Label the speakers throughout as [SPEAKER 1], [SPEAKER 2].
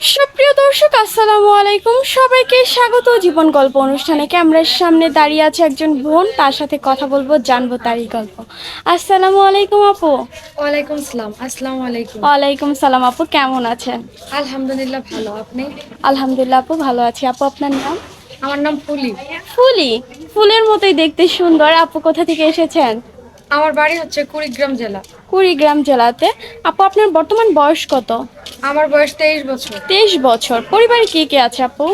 [SPEAKER 1] সুপ্রিয় দর্শক আসসালামু আলাইকুম। সবাইকে স্বাগত। জীবন গল্প অনুষ্ঠানে ক্যামেরার সামনে দাঁড়িয়ে আছে একজন বোন। তার সাথে কথা বলব জানব তারই গল্প। আসসালামু আলাইকুম আপু।
[SPEAKER 2] ওয়ালাইকুম সালাম। আসসালামু আলাইকুম।
[SPEAKER 1] ওয়ালাইকুম সালাম আপু কেমন আছেন?
[SPEAKER 2] আলহামদুলিল্লাহ ভালো। আপনি?
[SPEAKER 1] আলহামদুলিল্লাহ আপু ভালো আছি। আপু আপনার নাম?
[SPEAKER 2] আমার নাম ফুলি।
[SPEAKER 1] ফুলি? ফুলের মতোই দেখতে সুন্দর। আপু কোথা থেকে এসেছেন?
[SPEAKER 2] আমার বাড়ি হচ্ছে কুড়িগ্রাম জেলা।
[SPEAKER 1] কুড়িগ্রাম জেলাতে। আপু আপনার বর্তমান বয়স কত?
[SPEAKER 2] আমার বয়স তেইশ বছর।
[SPEAKER 1] তেইশ বছর। পরিবারে কে কে আছে আপু?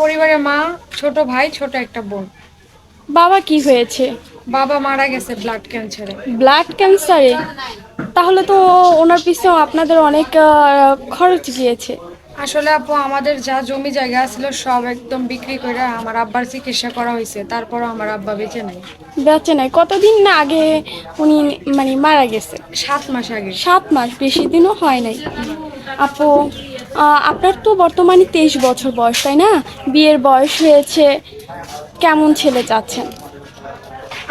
[SPEAKER 2] পরিবারে মা ছোট ভাই ছোট একটা বোন।
[SPEAKER 1] বাবা কি হয়েছে?
[SPEAKER 2] বাবা মারা গেছে ব্লাড ক্যান্সারে
[SPEAKER 1] ব্লাড ক্যান্সারে তাহলে তো ওনার পিছনে আপনাদের অনেক খরচ গিয়েছে।
[SPEAKER 2] আসলে আপু আমাদের যা জমি জায়গা ছিল সব একদম বিক্রি করে আমার আব্বার চিকিৎসা করা হয়েছে। তারপরও আমার আব্বা বেঁচে নাই।
[SPEAKER 1] বেঁচে নাই। কতদিন না আগে উনি মানে মারা গেছে?
[SPEAKER 2] সাত মাস আগে।
[SPEAKER 1] সাত মাস বেশি দিনও হয় নাই। আপু আপনার তো বর্তমানে তেইশ বছর বয়স তাই না? বিয়ের বয়স হয়েছে। কেমন ছেলে চাচ্ছেন?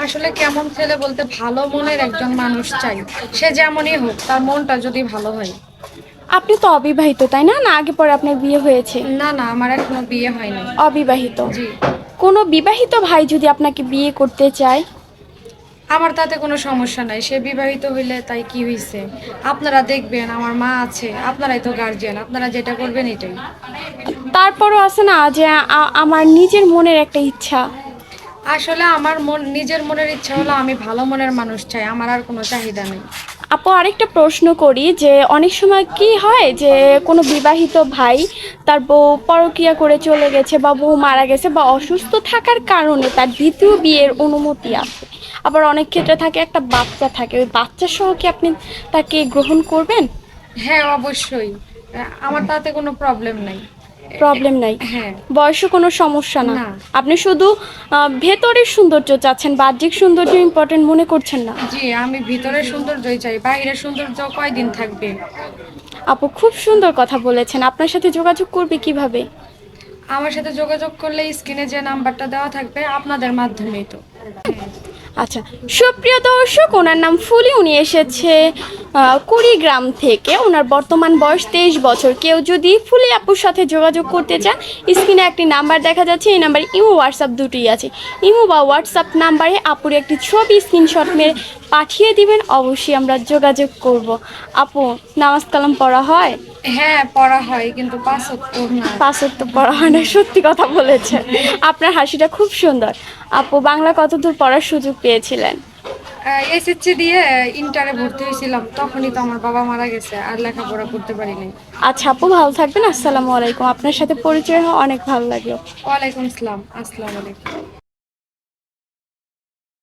[SPEAKER 2] আসলে কেমন ছেলে বলতে ভালো মনের একজন মানুষ চাই। সে যেমনই হোক তার মনটা যদি ভালো হয়।
[SPEAKER 1] আপনি তো অবিবাহিত তাই না? না আগে পরে আপনার বিয়ে হয়েছে।
[SPEAKER 2] না না আমার এখনও বিয়ে হয়নি।
[SPEAKER 1] অবিবাহিত।
[SPEAKER 2] জি।
[SPEAKER 1] কোনো বিবাহিত ভাই যদি আপনাকে বিয়ে করতে চায়?
[SPEAKER 2] আমার তাতে কোনো সমস্যা নাই। সে বিবাহিত হইলে তাই কি হইছে? আপনারা দেখবেন আমার মা আছে আপনারাই তো গার্জিয়ান আপনারা যেটা করবেন এটাই।
[SPEAKER 1] তারপরও আছে না যে আ- আমার নিজের মনের একটা ইচ্ছা।
[SPEAKER 2] আসলে আমার মন নিজের মনের ইচ্ছা হলো আমি ভালো মনের মানুষ চাই আমার আর কোনো চাহিদা নেই।
[SPEAKER 1] আপু, আরেকটা প্রশ্ন করি যে, অনেক সময় কি হয় যে, কোনো বিবাহিত ভাই তার বউ পরকিয়া করে চলে গেছে বা বউ মারা গেছে বা অসুস্থ থাকার কারণে তার দ্বিতীয় বিয়ের অনুমতি আছে। আবার অনেক ক্ষেত্রে থাকে একটা বাচ্চা থাকে। ওই বাচ্চার সহ কি আপনি তাকে গ্রহণ করবেন?
[SPEAKER 2] হ্যাঁ অবশ্যই। আমার তাতে কোনো প্রবলেম নাই।
[SPEAKER 1] প্রবলেম নাই।
[SPEAKER 2] বয়স
[SPEAKER 1] বয়সে কোনো সমস্যা না। আপনি শুধু ভেতরের সৌন্দর্য চাচ্ছেন বাহ্যিক সৌন্দর্য ইম্পর্টেন্ট মনে করছেন না।
[SPEAKER 2] জি আমি ভিতরের সৌন্দর্যই চাই বাইরের সৌন্দর্য কয়দিন থাকবে?
[SPEAKER 1] আপু খুব সুন্দর কথা বলেছেন। আপনার সাথে যোগাযোগ করবে কীভাবে?
[SPEAKER 2] আমার সাথে যোগাযোগ করলে স্ক্রিনে যে নাম্বারটা দেওয়া থাকবে আপনাদের মাধ্যমেই তো।
[SPEAKER 1] আচ্ছা সুপ্রিয় দর্শক, ওনার নাম ফুলি, উনি এসেছে কুড়িগ্রাম থেকে। ওনার বর্তমান বয়স তেইশ বছর। কেউ যদি ফুলি আপুর সাথে যোগাযোগ করতে চান, স্ক্রিনে একটি নাম্বার দেখা যাচ্ছে, এই নাম্বারে ইমো, হোয়াটসঅ্যাপ দুটোই আছে। ইমো বা হোয়াটসঅ্যাপ নাম্বারে আপুর একটি ছবি স্ক্রিনশট মেরে পাঠিয়ে দিবেন, অবশ্যই আমরা যোগাযোগ করব। আপু, নামাজ কালাম পড়া হয়?
[SPEAKER 2] হ্যাঁ পড়া হয় কিন্তু পাঁচ উত্তর না।
[SPEAKER 1] পাঁচক পড়া হয় না সত্যি কথা বলেছেন আপনার হাসিটা খুব সুন্দর। আপু বাংলা কতদূর পড়ার সুযোগ পেয়েছিলেন?
[SPEAKER 2] এসএসসি দিয়ে ইন্টারে ভর্তি হয়েছিলাম তখনই তো আমার বাবা মারা গেছে আর লেখাপড়া করতে পারি নাই
[SPEAKER 1] আচ্ছা আপু ভালো থাকবেন আসসালামু আলাইকুম। আপনার সাথে পরিচয় হওয়া অনেক ভালো লাগল।
[SPEAKER 2] ওয়ালাইকুম আসসালাম আসসালামু আলাইকুম।